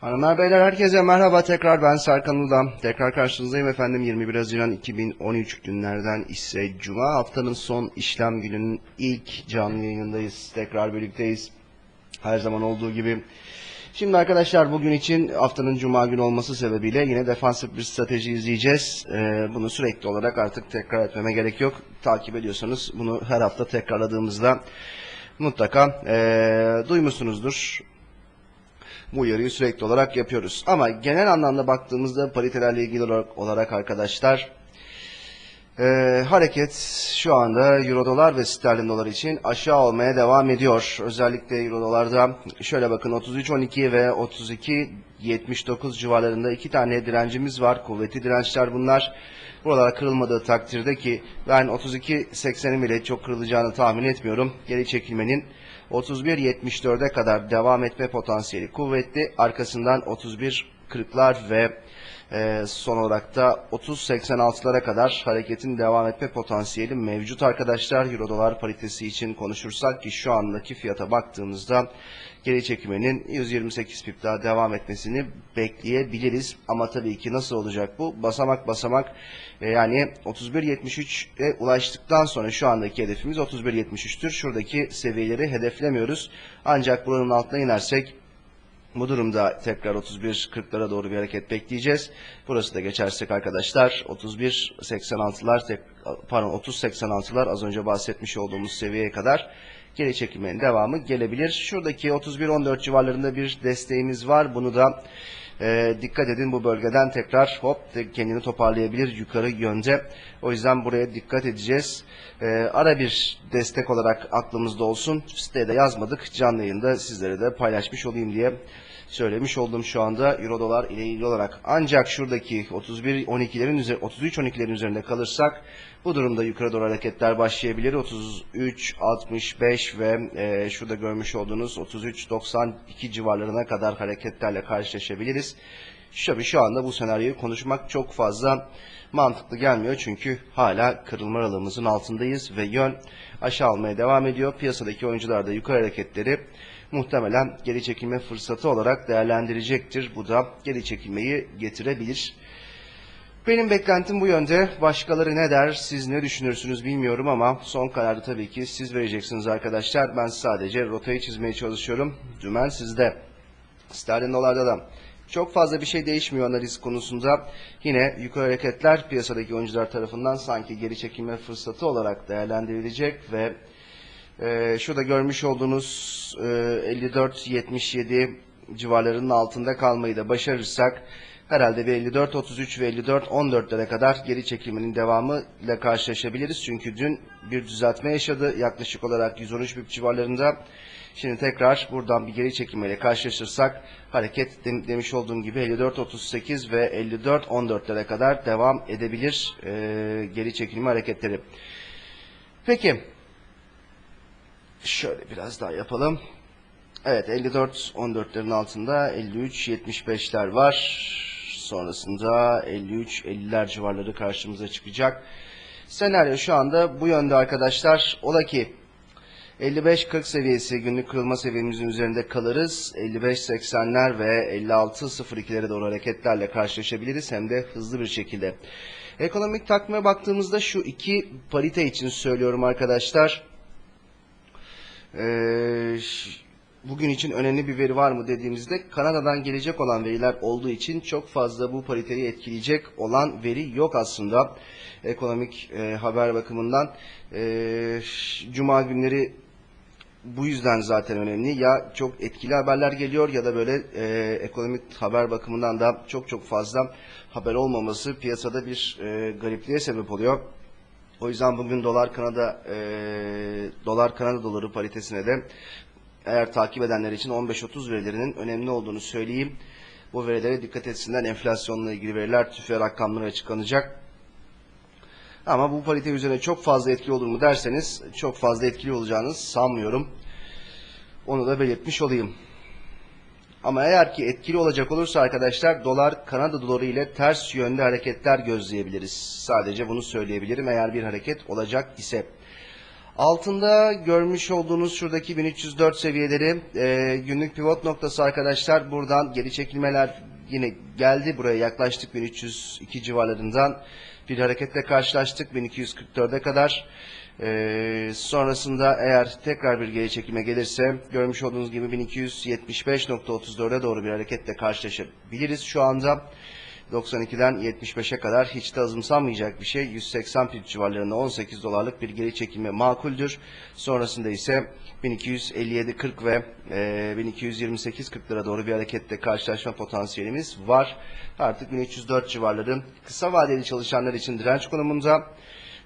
Hanımlar beyler herkese merhaba tekrar ben Serkan Ulu. Tekrar karşınızdayım efendim 21 Haziran 2013 günlerden ise Cuma haftanın son işlem gününün ilk canlı yayınındayız. Tekrar birlikteyiz. Her zaman olduğu gibi. Şimdi arkadaşlar bugün için haftanın Cuma günü olması sebebiyle yine defansif bir strateji izleyeceğiz. Ee, bunu sürekli olarak artık tekrar etmeme gerek yok. Takip ediyorsanız bunu her hafta tekrarladığımızda mutlaka ee, duymuşsunuzdur bu uyarıyı sürekli olarak yapıyoruz. Ama genel anlamda baktığımızda paritelerle ilgili olarak, olarak arkadaşlar e, hareket şu anda euro dolar ve sterlin dolar için aşağı olmaya devam ediyor. Özellikle euro dolarda şöyle bakın 33.12 ve 32.79 civarlarında iki tane direncimiz var. Kuvvetli dirençler bunlar. Buralar kırılmadığı takdirde ki ben 32.80'in bile çok kırılacağını tahmin etmiyorum. Geri çekilmenin 31.74'e kadar devam etme potansiyeli kuvvetli. Arkasından 31.40'lar ve e, son olarak da 30.86'lara kadar hareketin devam etme potansiyeli mevcut arkadaşlar. Euro dolar paritesi için konuşursak ki şu andaki fiyata baktığımızda geri çekilmenin 128 pip daha devam etmesini bekleyebiliriz. Ama tabii ki nasıl olacak bu? Basamak basamak e, yani 31.73'e ulaştıktan sonra şu andaki hedefimiz 31.73'tür. Şuradaki seviyeleri hedeflemiyoruz. Ancak buranın altına inersek bu durumda tekrar 31.40'lara doğru bir hareket bekleyeceğiz. Burası da geçersek arkadaşlar 31.86'lar tek, pardon 30.86'lar az önce bahsetmiş olduğumuz seviyeye kadar geri çekilmenin devamı gelebilir. Şuradaki 31.14 civarlarında bir desteğimiz var. Bunu da e, dikkat edin bu bölgeden tekrar hop kendini toparlayabilir yukarı yönde. O yüzden buraya dikkat edeceğiz. E, ara bir destek olarak aklımızda olsun. Siteye de yazmadık. Canlı yayında sizlere de paylaşmış olayım diye söylemiş oldum şu anda euro dolar ile ilgili olarak. Ancak şuradaki 31 12'lerin üzeri 33 12'lerin üzerinde kalırsak bu durumda yukarı doğru hareketler başlayabilir. 33 65 ve e, şurada görmüş olduğunuz 33 92 civarlarına kadar hareketlerle karşılaşabiliriz. Tabii şu anda bu senaryoyu konuşmak çok fazla mantıklı gelmiyor. Çünkü hala kırılma aralığımızın altındayız ve yön aşağı almaya devam ediyor. Piyasadaki oyuncular da yukarı hareketleri muhtemelen geri çekilme fırsatı olarak değerlendirecektir. Bu da geri çekilmeyi getirebilir. Benim beklentim bu yönde. Başkaları ne der, siz ne düşünürsünüz bilmiyorum ama son kararı tabii ki siz vereceksiniz arkadaşlar. Ben sadece rotayı çizmeye çalışıyorum. Dümen sizde. Sterlin dolarda da çok fazla bir şey değişmiyor analiz konusunda. Yine yukarı hareketler piyasadaki oyuncular tarafından sanki geri çekilme fırsatı olarak değerlendirilecek ve e, şurada görmüş olduğunuz e, 54-77 civarlarının altında kalmayı da başarırsak herhalde bir 54-33 ve 54-14'lere kadar geri çekilmenin devamı ile karşılaşabiliriz. Çünkü dün bir düzeltme yaşadı yaklaşık olarak 113 bip civarlarında. Şimdi tekrar buradan bir geri çekilmeyle karşılaşırsak hareket demiş olduğum gibi 54-38 ve 54-14'lere kadar devam edebilir e, geri çekilme hareketleri. Peki şöyle biraz daha yapalım. Evet 54-14'lerin altında 53-75'ler var. Sonrasında 53-50'ler civarları karşımıza çıkacak. Senaryo şu anda bu yönde arkadaşlar. Ola ki 55-40 seviyesi günlük kırılma seviyemizin üzerinde kalırız. 55-80'ler ve 56-02'lere doğru hareketlerle karşılaşabiliriz. Hem de hızlı bir şekilde. Ekonomik takvime baktığımızda şu iki parite için söylüyorum arkadaşlar. Ee, bugün için önemli bir veri var mı dediğimizde Kanada'dan gelecek olan veriler olduğu için çok fazla bu pariteyi etkileyecek olan veri yok aslında. Ekonomik e, haber bakımından. E, Cuma günleri bu yüzden zaten önemli. Ya çok etkili haberler geliyor ya da böyle e, ekonomik haber bakımından da çok çok fazla haber olmaması piyasada bir e, garipliğe sebep oluyor. O yüzden bugün dolar Kanada e, dolar Kanada doları paritesine de eğer takip edenler için 15-30 verilerinin önemli olduğunu söyleyeyim. Bu verilere dikkat etsinler. Enflasyonla ilgili veriler tüfe rakamları açıklanacak. Ama bu parite üzerine çok fazla etkili olur mu derseniz çok fazla etkili olacağını sanmıyorum. Onu da belirtmiş olayım. Ama eğer ki etkili olacak olursa arkadaşlar dolar Kanada doları ile ters yönde hareketler gözleyebiliriz. Sadece bunu söyleyebilirim eğer bir hareket olacak ise. Altında görmüş olduğunuz şuradaki 1304 seviyeleri e, günlük pivot noktası arkadaşlar. Buradan geri çekilmeler yine geldi. Buraya yaklaştık 1302 civarlarından. Bir hareketle karşılaştık 1244'e kadar. E, sonrasında eğer tekrar bir geri çekilme gelirse görmüş olduğunuz gibi 1275.34'e doğru bir hareketle karşılaşabiliriz şu anda. 92'den 75'e kadar hiç de azımsanmayacak bir şey. 180 pip civarlarında 18 dolarlık bir geri çekilme makuldür. Sonrasında ise 1257.40 ve e, 1228.40'lara doğru bir hareketle karşılaşma potansiyelimiz var. Artık 1304 civarları kısa vadeli çalışanlar için direnç konumunda.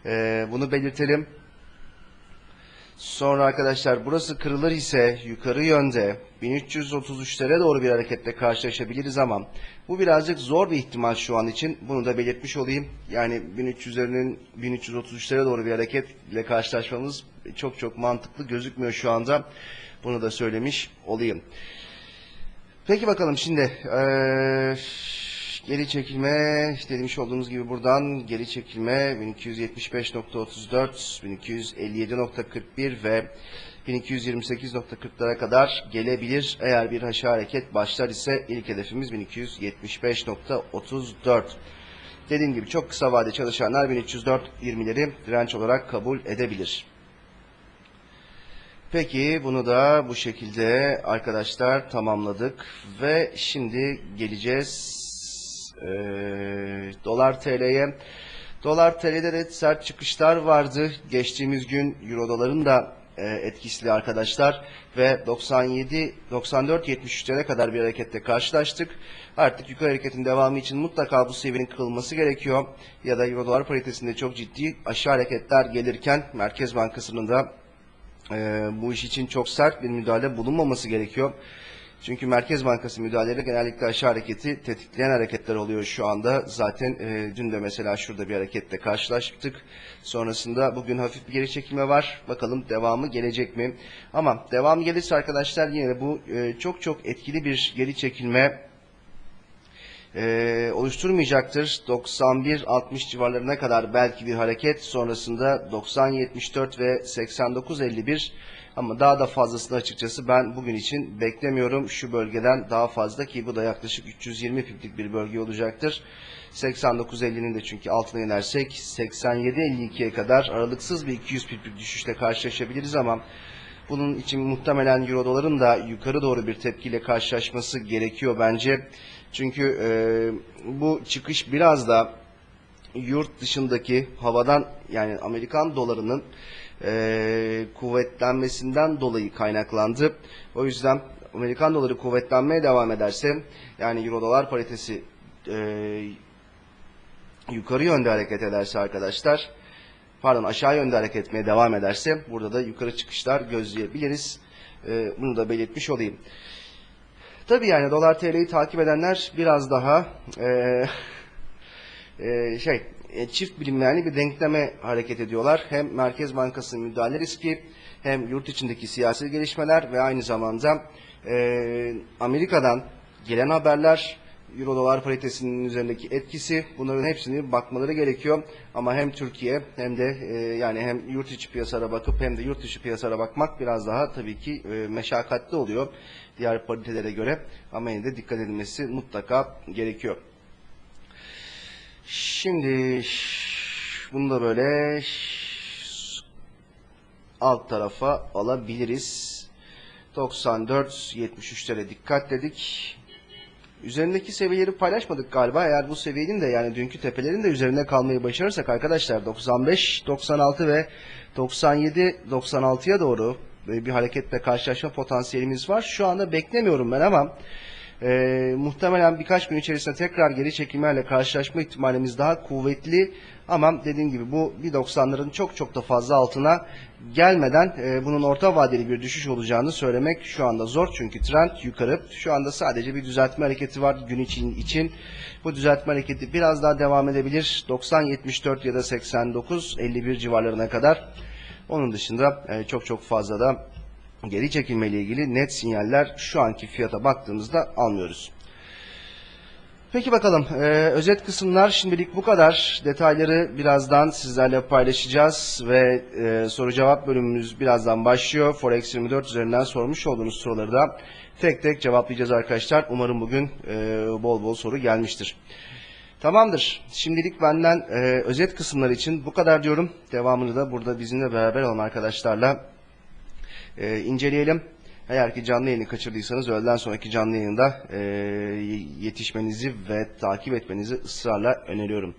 E, bunu belirtelim. Sonra arkadaşlar burası kırılır ise yukarı yönde 1333'lere doğru bir hareketle karşılaşabiliriz ama bu birazcık zor bir ihtimal şu an için. Bunu da belirtmiş olayım. Yani 1300'lerin 1333'lere doğru bir hareketle karşılaşmamız çok çok mantıklı gözükmüyor şu anda. Bunu da söylemiş olayım. Peki bakalım şimdi eee, geri çekilme demiş olduğumuz gibi buradan geri çekilme 1275.34, 1257.41 ve 1228.40'lara kadar gelebilir. Eğer bir aşağı hareket başlar ise ilk hedefimiz 1275.34. Dediğim gibi çok kısa vade çalışanlar 1304.20'leri direnç olarak kabul edebilir. Peki bunu da bu şekilde arkadaşlar tamamladık ve şimdi geleceğiz eee, dolar TL'ye. Dolar TL'de de sert çıkışlar vardı. Geçtiğimiz gün Euro doların da e, etkisli arkadaşlar ve 97 94 73'lere kadar bir hareketle karşılaştık. Artık yukarı hareketin devamı için mutlaka bu seviyenin kırılması gerekiyor. Ya da Euro dolar paritesinde çok ciddi aşağı hareketler gelirken Merkez Bankası'nın da e, bu iş için çok sert bir müdahale bulunmaması gerekiyor. Çünkü Merkez Bankası müdahaleleri genellikle aşağı hareketi tetikleyen hareketler oluyor şu anda. Zaten e, dün de mesela şurada bir hareketle karşılaştık. Sonrasında bugün hafif bir geri çekilme var. Bakalım devamı gelecek mi? Ama devam gelirse arkadaşlar yine de bu e, çok çok etkili bir geri çekilme e, oluşturmayacaktır. 91-60 civarlarına kadar belki bir hareket sonrasında 90-74 ve 89-51 ama daha da fazlasını açıkçası ben bugün için beklemiyorum. Şu bölgeden daha fazla ki bu da yaklaşık 320 piplik bir bölge olacaktır. 89-50'nin de çünkü altına inersek 87-52'ye kadar aralıksız bir 200 piplik düşüşle karşılaşabiliriz ama bunun için muhtemelen euro doların da yukarı doğru bir tepkiyle karşılaşması gerekiyor bence. Çünkü e, bu çıkış biraz da yurt dışındaki havadan yani Amerikan dolarının e, kuvvetlenmesinden dolayı kaynaklandı. O yüzden Amerikan doları kuvvetlenmeye devam ederse yani euro dolar paritesi e, yukarı yönde hareket ederse arkadaşlar pardon aşağı yönde hareket etmeye devam ederse burada da yukarı çıkışlar gözleyebiliriz. E, bunu da belirtmiş olayım. Tabii yani dolar TL'yi takip edenler biraz daha e, e, şey e, çift bilimlerli bir denkleme hareket ediyorlar. Hem Merkez Bankası müdahale riski hem yurt içindeki siyasi gelişmeler ve aynı zamanda e, Amerika'dan gelen haberler Euro dolar paritesinin üzerindeki etkisi bunların hepsini bakmaları gerekiyor. Ama hem Türkiye hem de e, yani hem yurt içi piyasalara bakıp hem de yurt dışı piyasalara bakmak biraz daha tabii ki e, meşakkatli oluyor diğer paritelere göre. Ama yine de dikkat edilmesi mutlaka gerekiyor. Şimdi bunu da böyle alt tarafa alabiliriz. 94-73'lere dikkat dedik. Üzerindeki seviyeleri paylaşmadık galiba. Eğer bu seviyenin de yani dünkü tepelerin de üzerinde kalmayı başarırsak arkadaşlar 95, 96 ve 97, 96'ya doğru bir hareketle karşılaşma potansiyelimiz var. Şu anda beklemiyorum ben ama e, muhtemelen birkaç gün içerisinde tekrar geri çekilmelerle karşılaşma ihtimalimiz daha kuvvetli. Ama dediğim gibi bu 1.90'ların çok çok da fazla altına gelmeden e, bunun orta vadeli bir düşüş olacağını söylemek şu anda zor. Çünkü trend yukarı. Şu anda sadece bir düzeltme hareketi var gün için. için. Bu düzeltme hareketi biraz daha devam edebilir. 90-74 ya da 89-51 civarlarına kadar. Onun dışında e, çok çok fazla da geri çekilme ile ilgili net sinyaller şu anki fiyata baktığımızda almıyoruz. Peki bakalım. Ee, özet kısımlar şimdilik bu kadar. Detayları birazdan sizlerle paylaşacağız ve e, soru cevap bölümümüz birazdan başlıyor. Forex 24 üzerinden sormuş olduğunuz soruları da tek tek cevaplayacağız arkadaşlar. Umarım bugün e, bol bol soru gelmiştir. Tamamdır. Şimdilik benden e, özet kısımlar için bu kadar diyorum. Devamını da burada bizimle beraber olan arkadaşlarla e, inceleyelim. Eğer ki canlı yayını kaçırdıysanız öğleden sonraki canlı yayında e, yetişmenizi ve takip etmenizi ısrarla öneriyorum.